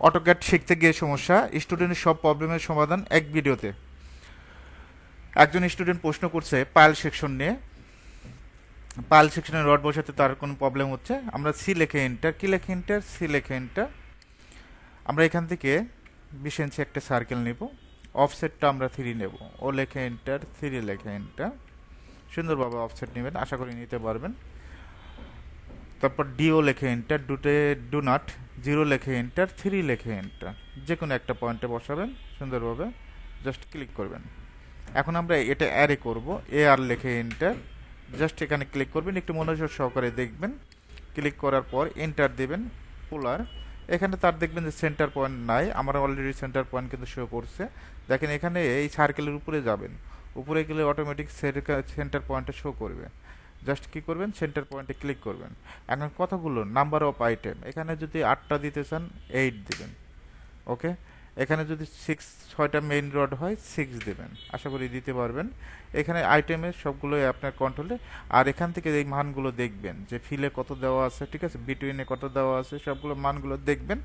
AutoCAD শিখতে গিয়ে সমস্যা স্টুডেন্টের সব প্রবলেমের সমাধান এক ভিডিওতে একজন স্টুডেন্ট প্রশ্ন করছে পাইল সেকশন নিয়ে। পাইল সেকশনে রড বসাতে তার কোনো প্রবলেম হচ্ছে? আমরা সি লেখে এন্টার কি লেখে এন্টার সি লেখে এন্টার আমরা এখান থেকে বিশ ইঞ্চি একটা সার্কেল নেব। অফসেটটা আমরা থ্রি নেব। ও লেখে এন্টার থ্রি লেখে এন্টার সুন্দরভাবে অফসেট নেবেন, আশা করি নিতে পারবেন। তারপর ডিও লেখে এন্টার ডুটে ডু নট জিরো লেখে এন্টার থ্রি লেখে এন্টার যে কোনো একটা পয়েন্টে বসাবেন সুন্দরভাবে জাস্ট ক্লিক করবেন। এখন আমরা এটা অ্যারে করব এ আর লেখে এন্টার জাস্ট এখানে ক্লিক করবেন, একটু মনোযোগ সহকারে দেখবেন। ক্লিক করার পর এন্টার দেবেন পোলার এখানে তার দেখবেন যে সেন্টার পয়েন্ট নাই, আমার অলরেডি সেন্টার পয়েন্ট কিন্তু শো করছে। দেখেন এখানে এই সার্কেলের উপরে যাবেন, উপরে গেলে অটোমেটিক সেন্টার পয়েন্টটা শো করবে। জাস্ট কি করবেন সেন্টার পয়েন্টে ক্লিক করবেন। এখন কতগুলো? নাম্বার অফ আইটেম এখানে যদি আটটা দিতে চান এইট দিবেন। ওকে এখানে যদি সিক্স ছয়টা মেইন রড হয় সিক্স দেবেন। আশা করি দিতে পারবেন। এখানে আইটেমের সবগুলোই আপনার কন্ট্রোলে আর এখান থেকে এই মানগুলো দেখবেন, যে ফিলে কত দেওয়া আছে, ঠিক আছে? বিটুইনে কত দেওয়া আছে, সবগুলো মানগুলো দেখবেন।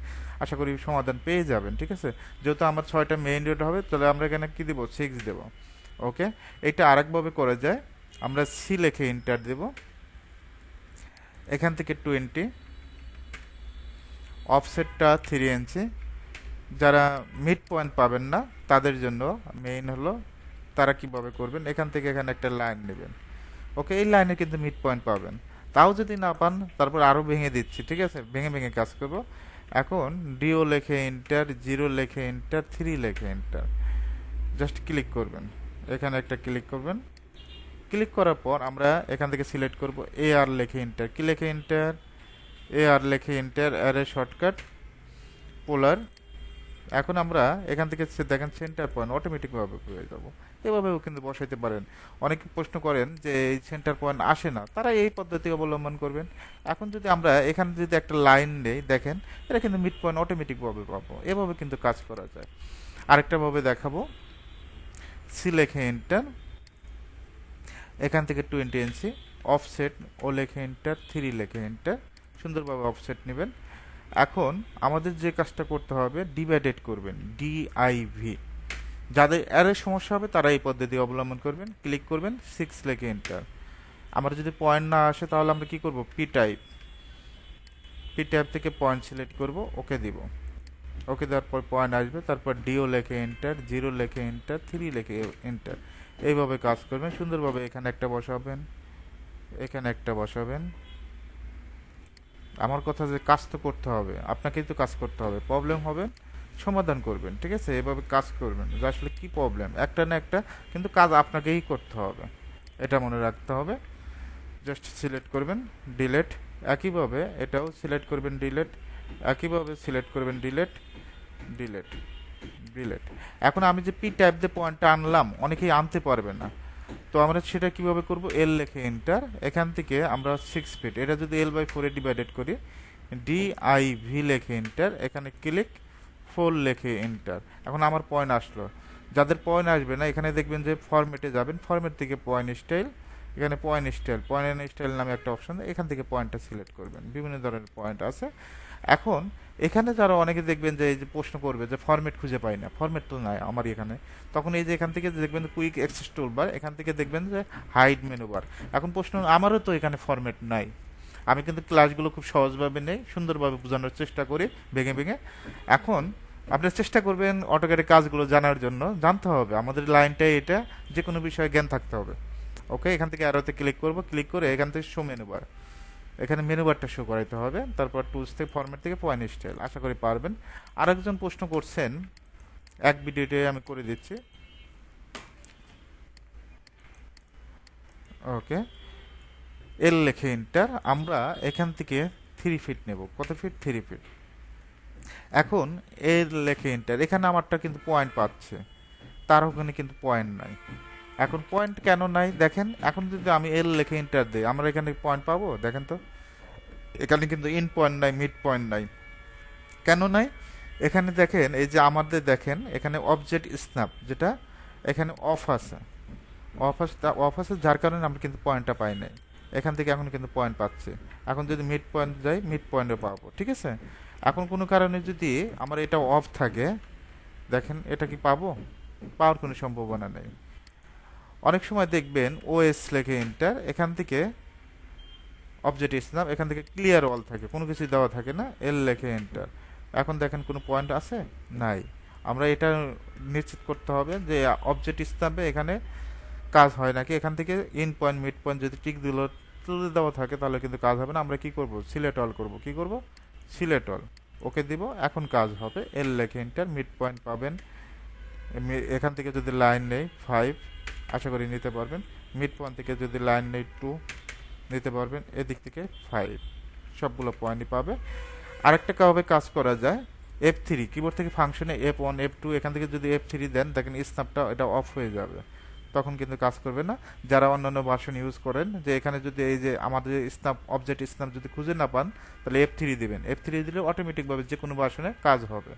আশা করি সমাধান পেয়ে যাবেন, ঠিক আছে? যেহেতু আমার ছয়টা মেইন রড হবে, তাহলে আমরা এখানে কি দেবো? সিক্স দেবো। ওকে এটা আরেকভাবে করা যায়। আমরা সি লেখে ইন্টার দেব। এখান থেকে টোয়েন্টি অফসেটটা থ্রি ইঞ্চি যারা মিড পয়েন্ট পাবেন না, তাদের জন্য মেইন হলো তারা কীভাবে করবেন, এখান থেকে এখানে একটা লাইন নেবেন। ওকে এই লাইনে কিন্তু মিড পয়েন্ট পাবেন। তাও যদি না পান, তারপর আরও ভেঙে দিচ্ছি, ঠিক আছে? ভেঙে ভেঙে কাজ করব। এখন ডিও লেখে ইন্টার জিরো লেখে ইন্টার থ্রি লেখে ইন্টার জাস্ট ক্লিক করবেন। এখানে একটা ক্লিক করবেন। ক্লিক করার পর আমরা এখান থেকে সিলেক্ট করব এ আর লেখে ইন্টার কি লেখে ইন্টার এ আর লেখে ইন্টার অ্যারে শর্টকাট পোলার এখন আমরা এখান থেকে দেখেন সেন্টার পয়েন্ট অটোমেটিকভাবে পেয়ে যাব। এভাবেও কিন্তু বসাইতে পারেন। অনেকে প্রশ্ন করেন যে এই সেন্টার পয়েন্ট আসে না। তারা এই পদ্ধতি অবলম্বন করবেন। এখন যদি আমরা এখানে যদি একটা লাইন নেই, দেখেন, এটা কিন্তু মিড পয়েন্ট অটোমেটিকভাবে পাবো। এভাবে কিন্তু কাজ করা যায়। আরেকটা ভাবে দেখাবো। সি লেখে এন্টার এখান থেকে টোয়েন্টি ইঞ্চি অফসেট ও লেখে এন্টার থ্রি লেখে এন্টার সুন্দরভাবে অফসেট নেবেন। এখন আমাদের যে কাজটা করতে হবে ডিভাইডেড করবেন ডিআইভি যাদের এর সমস্যা হবে, তারা এই পদ্ধতি অবলম্বন করবেন। ক্লিক করবেন সিক্স লেখে এন্টার আমার যদি পয়েন্ট না আসে, তাহলে আমরা কি করব? পি টাইপ পি টাইপ থেকে পয়েন্ট সিলেক্ট করব ওকে দিব। ওকে দেওয়ার পর পয়েন্ট আসবে, তারপর ডিও লেখে এন্টার জিরো লেখে এন্টার থ্রি লেখে এন্টার এইভাবে কাজ করবেন, সুন্দরভাবে এখানে একটা বসাবেন, এখানে একটা বসাবেন। আমার কথা যে কাজ তো করতে হবে, আপনাকেই তো কাজ করতে হবে। প্রবলেম হবে, সমাধান করবেন, ঠিক আছে? এভাবে কাজ করবেন, যে আসলে কি প্রবলেম একটা না একটা, কিন্তু কাজ আপনাকেই করতে হবে। এটা মনে রাখতে হবে। জাস্ট সিলেক্ট করবেন ডিলেট একইভাবে এটাও সিলেক্ট করবেন ডিলেট একইভাবে সিলেক্ট করবেন ডিলেট ডিলেট ডিলেট এখন আমি যে পি টাইপ দিয়ে পয়েন্টটা আনলাম, অনেকেই আনতে পারবে না। তো আমরা সেটা কীভাবে করব? এল লেখে এন্টার এখান থেকে আমরা সিক্স ফিট এটা যদি এল বাই ফোরে ডিভাইডেড করি ডি আই ভি লেখে এন্টার এখানে ক্লিক ফোর লেখে এন্টার এখন আমার পয়েন্ট আসলো। যাদের পয়েন্ট আসবে না, এখানে দেখবেন যে ফরম্যাটে যাবেন। ফরম্যাট থেকে পয়েন্ট স্টাইল এখানে পয়েন্ট স্টাইল পয়েন্ট স্টাইল নামে একটা অপশন এখান থেকে পয়েন্টটা সিলেক্ট করবেন। বিভিন্ন ধরনের পয়েন্ট আছে। এখন এখানে যারা অনেকে দেখবেন যে এই যে প্রশ্ন করবে যে ফরম্যাট খুঁজে পাই না। ফরম্যাট তো নাই আমার এখানে। তখন এই যে এখান থেকে দেখবেন কুইক অ্যাক্সেস টুলবার এখান থেকে দেখবেন যে হাইড মেনু বার এখন প্রশ্ন, আমারও তো এখানে ফরম্যাট নাই। আমি কিন্তু ক্লাসগুলো খুব সহজভাবে নেই, সুন্দরভাবে বোঝানোর চেষ্টা করি, ভেঙে ভেঙে। এখন আপনি চেষ্টা করবেন অটোক্যাটের কাজগুলো জানার জন্য। জানতে হবে, আমাদের লাইনটাই এটা যে কোনো বিষয়ে জ্ঞান থাকতে হবে। ওকে এখান থেকে আরোতে ক্লিক করব। ক্লিক করে এখান থেকে শো মেনু বার এখানে মেনু বারটা শো করাইতে হবে। তারপর টুলস থেকে ফরম্যাট থেকে পয়েন্ট স্টাইল আশা করি পারবেন। আরেকজন প্রশ্ন করছেন, এক ভিডিওতে আমি করে দিচ্ছি। ওকে এল লেখে ইন্টার আমরা এখান থেকে থ্রি ফিট নেব। কত ফিট থ্রি ফিট এখন এর লেখে ইন্টার এখানে আমারটা কিন্তু পয়েন্ট পাচ্ছে। তার ওখানে কিন্তু পয়েন্ট নাই। এখন পয়েন্ট কেন নাই? দেখেন, এখন যদি আমি এল লেখে ইন্টার দিই, আমরা এখানে পয়েন্ট পাবো? দেখেন তো, এখানে কিন্তু ইন পয়েন্ট নাই মিড পয়েন্ট নাই। কেন নাই? এখানে দেখেন, এই যে আমাদের দেখেন, এখানে অবজেক্ট স্ন্যাপ যেটা এখানে অফ আছে। অফ আছে অফ আছে, যার কারণে আমরা কিন্তু পয়েন্টটা পাই নাই। এখান থেকে এখন কিন্তু পয়েন্ট পাচ্ছি। এখন যদি মিড পয়েন্ট যাই মিড পয়েন্টে পাবো, ঠিক আছে? এখন কোনো কারণে যদি আমার এটা অফ থাকে, দেখেন, এটা কি পাবো? পাওয়ার কোনো সম্ভাবনা নেই। অনেক সময় দেখবেন ওএস লেখে এন্টার এখান থেকে অবজেক্ট ইসলাম এখান থেকে ক্লিয়ার অল থাকে, কোনো কিছু দেওয়া থাকে না এল লেখে এন্টার এখন দেখেন কোনো পয়েন্ট আছে? নাই। আমরা এটা নিশ্চিত করতে হবে যে অবজেক্ট স্ট্যাম্পে এখানে কাজ হয় নাকি? এখান থেকে ইন পয়েন্ট মিড পয়েন্ট যদি টিক দিল তুলে দেওয়া থাকে তাহলে কিন্তু কাজ হবে না। আমরা কি করব? সিলেট অল করব। কি করব? সিলেট অল ওকে দিব, এখন কাজ হবে। এল লেখে ইন্টার মিড পয়েন্ট পাবেন। এখান থেকে যদি লাইন নেই ফাইভ আশা করি নিতে পারবেন। মিড পয়েন্ট থেকে যদি লাইন নেই টু নিতে পারবেন। এদিক থেকে ফাইভ সবগুলো পয়েন্টই পাবে। আরেকটা কীভাবে কাজ করা যায়। এফ থ্রি কিবোর্ড থেকে ফাংশনে এফ ওয়ান এফ টু এখান থেকে যদি এফ থ্রি দেন, দেখেন স্ন্যাপটা এটা অফ হয়ে যাবে। তখন কিন্তু কাজ করবে না। যারা অন্যান্য ভার্সন ইউজ করেন, যে এখানে যদি এই যে আমাদের স্ন্যাপ অবজেক্ট স্ন্যাপ যদি খুঁজে না পান, তাহলে এফ থ্রি দেবেন। এফ থ্রি দিলে অটোমেটিকভাবে যে কোনো ভার্সনে কাজ হবে।